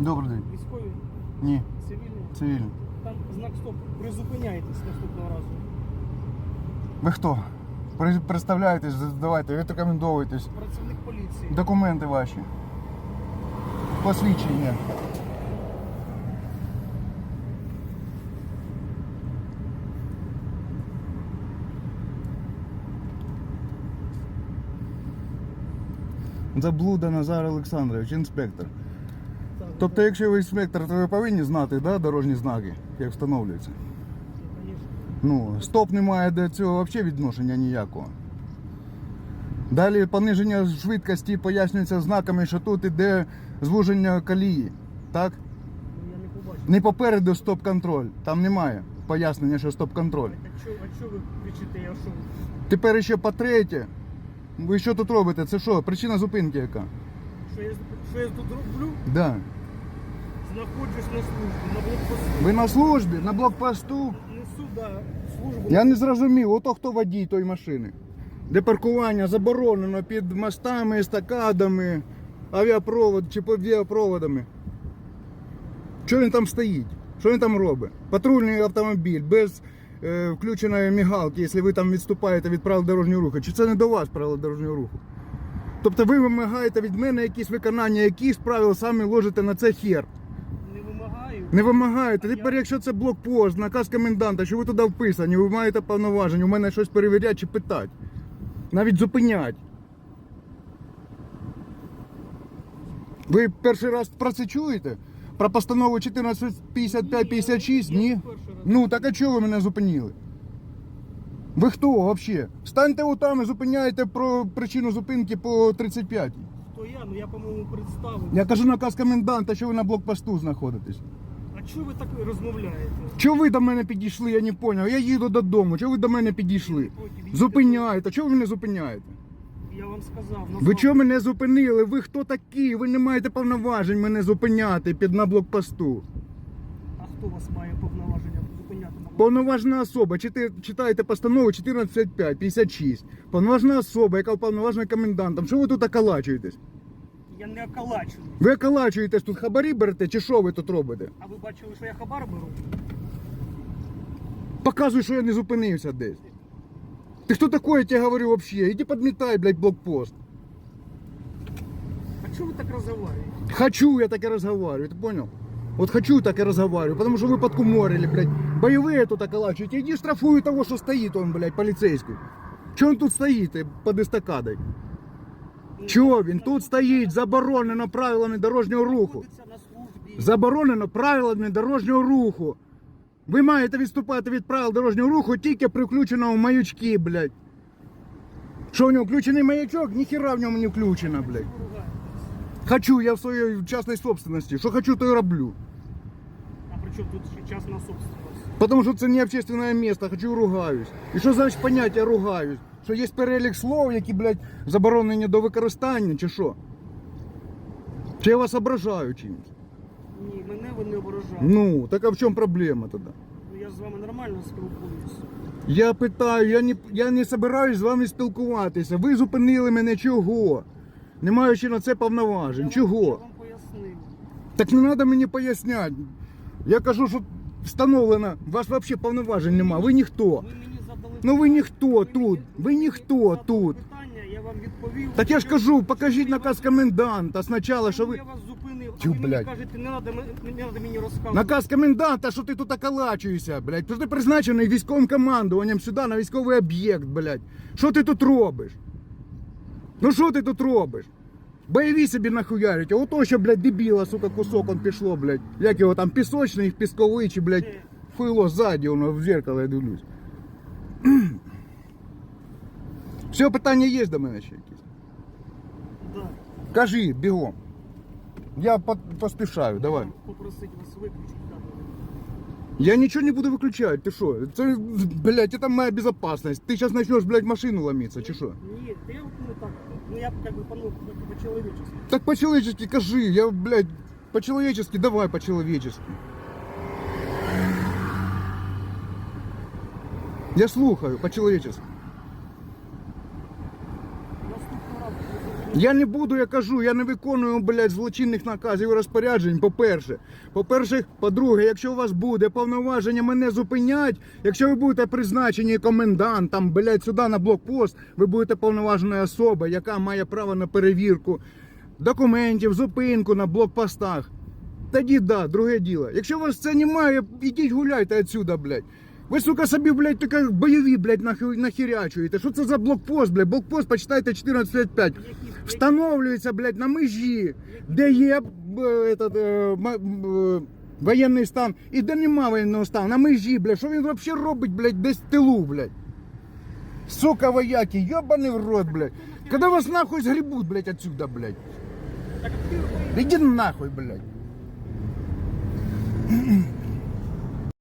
Добрий день. Військові, Ні, цивільні. цивільний. Там знак стоп. Призупиняйтесь наступного разу. Ви хто? Представляєтесь, давайте, рекомендовуйтесь. Працівник поліції. Документи ваші. Посвідчення. Заблуда Назар Олександрович, інспектор. Тобто, якщо ви інспектор, то ви повинні знати да, дорожні знаки, як встановлюються. Ну, стоп не має до цього взагалі відношення ніякого. Далі пониження швидкості пояснюється знаками, що тут іде звуження колії. Так? Ну, не попереду стоп-контроль. Там немає пояснення, що стоп-контроль. А що, ви кричите? Я що? Тепер ще по-третє. Ви що тут робите? Це що? Причина зупинки яка? Що я, що я тут роблю? Да. Знаходжусь на службі, на блокпосту. Ви на службі, на блокпосту. Несу, да, службу. Я не зрозумів, ото хто водій тої машини. Де паркування заборонено під мостами, естакадами, авіапровод чи авіапроводами. Що він там стоїть? Що він там робить? Патрульний автомобіль без е, включеної мігалки, якщо ви там відступаєте від правил дорожнього руху. Чи це не до вас правила дорожнього руху? Тобто ви вимагаєте від мене якісь виконання якихось правил, самі ложите на це хер. Не вимагаю. Не вимагаєте. А Тепер, я- якщо це блокпост, наказ коменданта, що ви туди вписані, ви маєте повноваження, у мене щось перевіряти чи питати. Навіть зупинять. Ви перший раз про це чуєте? Про постанову 1455-56? Ні? Ну, так а чого ви мене зупинили? Ви хто взагалі? Станьте отам і зупиняйте про причину зупинки по 35. Хто я? Ну я, по-моєму, представив. Я кажу наказ коменданта, що ви на блокпосту знаходитесь. А чого ви так розмовляєте? Чого ви до мене підійшли, я не зрозумів. Я їду додому. Чого ви до мене підійшли? Зупиняєте. Чого ви мене зупиняєте? Я вам сказав. Ви назвав. чого мене зупинили? Ви хто такі? Ви не маєте повноважень мене зупиняти під на блокпосту. А хто вас має повноваження блокпосту? Повноважна особа. Читаєте постанову 1455, 56. Повноважна особа, яка уповноважена комендантом. Що ви тут околачуєтесь? Я не окалачую. Ви околачуєтесь тут хабарі берете, чи що ви тут робите? А ви бачили, що я хабар беру? Показуй, що я не зупинився десь. Ти хто такий, я тебе говорю взагалі? Іди підмітай, блядь, блокпост. А чого ви так розговорюєте? Хочу я так и разговариваю, ты понял? Вот хочу так и разговариваю, потому что вы подкуморили, блядь. Боевые тут околачиваете. Иди штрафуй того, что стоит он, блядь, полицейский. Че он тут стоит э, под эстакадой? Чого він тут стоїть? Заборонено правилами дорожнього руху. Знаходиться на службі. Заборонено правилами дорожнього руху. Ви маєте відступати від правил дорожнього руху тільки при включеному маячки, блядь. Що в нього включений маячок? Ніхіра в ньому не включено, блядь. Ви ругаєтесь. Хочу, я в своей частной собственности. Что хочу, то и роблю. А тут ще частна собственность? Потому что це не общественное место, хочу ругаюсь. І що значить поняття ругаюсь? Що є перелік слов, які, блядь, заборонені до використання, чи що? Чи я вас ображаю чимось? Ні, мене ви не ображаєте. Ну, так а в чому проблема тоді? Ну, я з вами нормально спілкуюсь. Я питаю, я не, я не собираюсь з вами спілкуватися. Ви зупинили мене чого? Не маючи на це повноважень. Я Чого? Вам, я вам пояснив. Так не треба мені поясняти. Я кажу, що встановлено, у вас взагалі повноважень нема, ви ніхто. Ви мені задали Ну ви ніхто тут, мені- ви ніхто тут. Питання, я вам відповів. Так я ж кажу, покажіть наказ коменданта спочатку, що ви. Я вас зупинив, Тю, а ви мені блядь. кажете, не треба, не треба мені розказувати. Наказ коменданта, що ти тут околачуєшся, блядь. Що ти призначений військовим командуванням сюди на військовий об'єкт, блядь. Що ти тут робиш? Ну що ти тут робиш? Бойові собі нахуярить, а ото що, блядь, дебіла, сука, кусок он пішло, блядь. Як його там, пісочний, пісковий, чи, блядь, Де? хуйло ззаді, воно в зеркало я дивлюсь. Все, питання є до мене ще якісь? Да. Кажи, бігом. Я по- поспішаю, давай. Попросить вас виключити камеру. Я ничего не буду выключать, ты что? Это, блядь, это моя безопасность. Ты сейчас начнешь, блядь, машину ломиться, чи? Ні, та я ну так, ну я как бы ну, по-человечески. Так по-человечески кажи, я, блядь, по-человечески, давай по-человечески. Я слухаю, по-человечески. Я не буду, я кажу, я не виконую, блядь, злочинних наказів і розпоряджень, по-перше. По-перше, по-друге, якщо у вас буде повноваження мене зупинять, якщо ви будете призначені комендантом, блядь, сюди на блокпост, ви будете повноваженою особою, яка має право на перевірку документів, зупинку на блокпостах. Тоді да, друге діло. Якщо у вас це немає, ідіть гуляйте отсюда, блядь. Ви, сука, собі, блядь, таке бойові, блядь, нахи- нахерячуєте. Що це за блокпост, блядь? Блокпост, почитайте 14.5. Встановлюється, блядь, на межі, де є б, этот, е, ма- м, е, воєнний стан і де нема воєнного стану. На межі, блядь. Що він взагалі робить, блядь, десь в тилу, блядь? Сука, вояки, ёбаний в рот, блядь. Когда вас нахуй сгребут, блядь, отсюда, блядь? Так, ты, Иди нахуй, блядь.